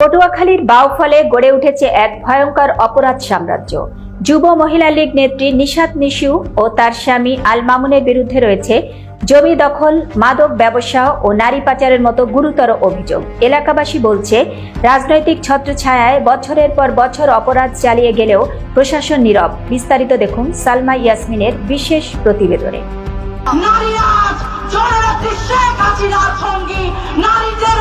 পটুয়াখালীর বাউফলে গড়ে উঠেছে এক ভয়ঙ্কর অপরাধ সাম্রাজ্য। যুব মহিলা লীগ নেত্রী নিশাত নিশু ও তার স্বামী আল মামুনের বিরুদ্ধে রয়েছে জমি দখল, মাদক ব্যবসা ও নারী পাচারের মতো গুরুতর অভিযোগ। এলাকাবাসী বলছে, রাজনৈতিক ছত্রছায়ায় বছরের পর বছর অপরাধ চালিয়ে গেলেও প্রশাসন নীরব। বিস্তারিত দেখুন সালমা ইয়াসমিনের বিশেষ প্রতিবেদনে। নারীদের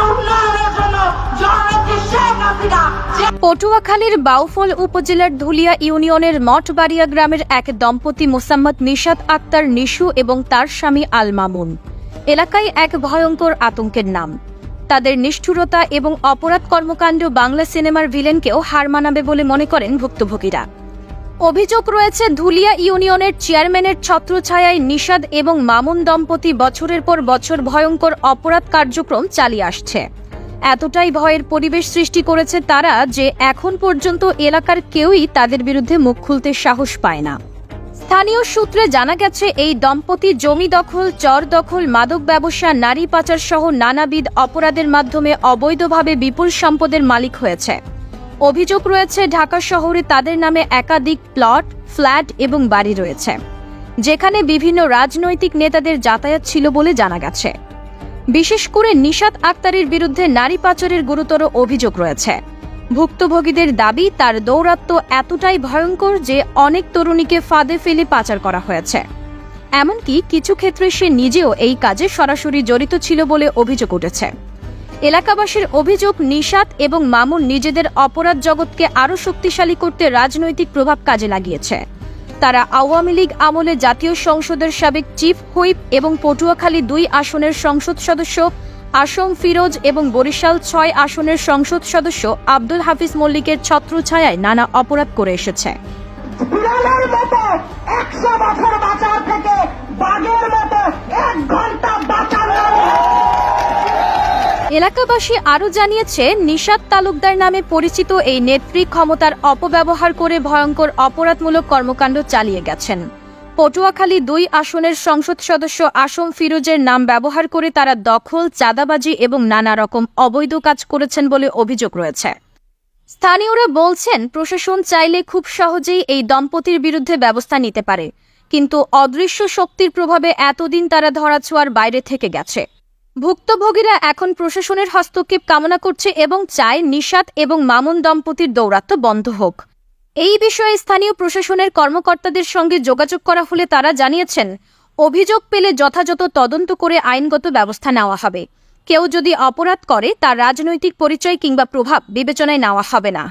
পটুয়াখালীর বাউফল উপজেলার ধুলিয়া ইউনিয়নের মঠবাড়িয়া গ্রামের এক দম্পতি মোসাম্মদ নিশাত আক্তার নিশু এবং তার স্বামী আল মামুন এলাকায় এক ভয়ঙ্কর আতঙ্কের নাম। তাদের নিষ্ঠুরতা এবং অপরাধ কর্মকাণ্ড বাংলা সিনেমার ভিলেনকেও হার মানাবে বলে মনে করেন ভুক্তভোগীরা। অভিযোগ রয়েছে, ধুলিয়া ইউনিয়নের চেয়ারম্যানের ছত্রছায়ায় নিষাদ এবং মামুন দম্পতি বছরের পর বছর ভয়ঙ্কর অপরাধ কার্যক্রম চালিয়ে আসছে। এতটাই ভয়ের পরিবেশ সৃষ্টি করেছে তারা যে এখন পর্যন্ত এলাকার কেউই তাদের বিরুদ্ধে মুখ খুলতে সাহস পায় না। স্থানীয় সূত্রে জানা গেছে, এই দম্পতি জমি দখল, চর দখল, মাদক ব্যবসা, নারী পাচার সহ নানাবিধ অপরাধের মাধ্যমে অবৈধভাবে বিপুল সম্পদের মালিক হয়েছে। অভিযোগ রয়েছে, ঢাকা শহরে তাদের নামে একাধিক প্লট, ফ্ল্যাট এবং বাড়ি রয়েছে, যেখানে বিভিন্ন রাজনৈতিক নেতাদের যাতায়াত ছিল বলে জানা গেছে। বিশেষ করে নিশাত আক্তারের বিরুদ্ধে নারী পাচারের গুরুতর অভিযোগ রয়েছে। ভুক্তভোগীদের দাবি, তার দৌরাত্ম্য এতটাই ভয়ঙ্কর যে অনেক তরুণীকে ফাঁদে ফেলে পাচার করা হয়েছে। এমনকি কিছু ক্ষেত্রে সে নিজেও এই কাজে সরাসরি জড়িত ছিল বলে অভিযোগ উঠেছে। এলাকাবাসীর অভিযোগ, নিশাত এবং মামুন নিজেদের অপরাধ জগৎকে আরও শক্তিশালী করতে রাজনৈতিক প্রভাব কাজে লাগিয়েছে। তারা আওয়ামী লীগ আমলে জাতীয় সংসদের সাবেক চিফ হুইপ এবং পটুয়াখালী দুই আসনের সংসদ সদস্য, আসম ফিরোজ এবং বরিশাল ছয় আসনের সংসদ সদস্য আব্দুল হাফিজ মল্লিকের ছত্রছায়ায় নানা অপরাধ করে এসেছে। এলাকাবাসী আরও জানিয়েছে, নিশাত তালুকদার নামে পরিচিত এই নেত্রী ক্ষমতার অপব্যবহার করে ভয়ঙ্কর অপরাধমূলক কর্মকাণ্ড চালিয়ে গেছেন। পটুয়াখালী দুই আসনের সংসদ সদস্য আসম ফিরোজের নাম ব্যবহার করে তারা দখল, চাঁদাবাজি এবং নানা রকম অবৈধ কাজ করেছেন বলে অভিযোগ রয়েছে। স্থানীয়রা বলছেন, প্রশাসন চাইলে খুব সহজেই এই দম্পতির বিরুদ্ধে ব্যবস্থা নিতে পারে, কিন্তু অদৃশ্য শক্তির প্রভাবে এতদিন তারা ধরাছোঁয়ার বাইরে থেকে গেছে। ভুক্তভোগীরা এখন প্রশাসনের হস্তক্ষেপ কামনা করছে এবং চায় নিশাত এবং মামুন দম্পতির দৌরাত্ম্য বন্ধ হোক। এই বিষয়ে স্থানীয় প্রশাসনের কর্মকর্তাদের সঙ্গে যোগাযোগ করা হলে তারা জানিয়েছেন, অভিযোগ পেলে যথাযথ তদন্ত করে আইনগত ব্যবস্থা নেওয়া হবে। কেউ যদি অপরাধ করে, তার রাজনৈতিক পরিচয় কিংবা প্রভাব বিবেচনায় নেওয়া হবে না।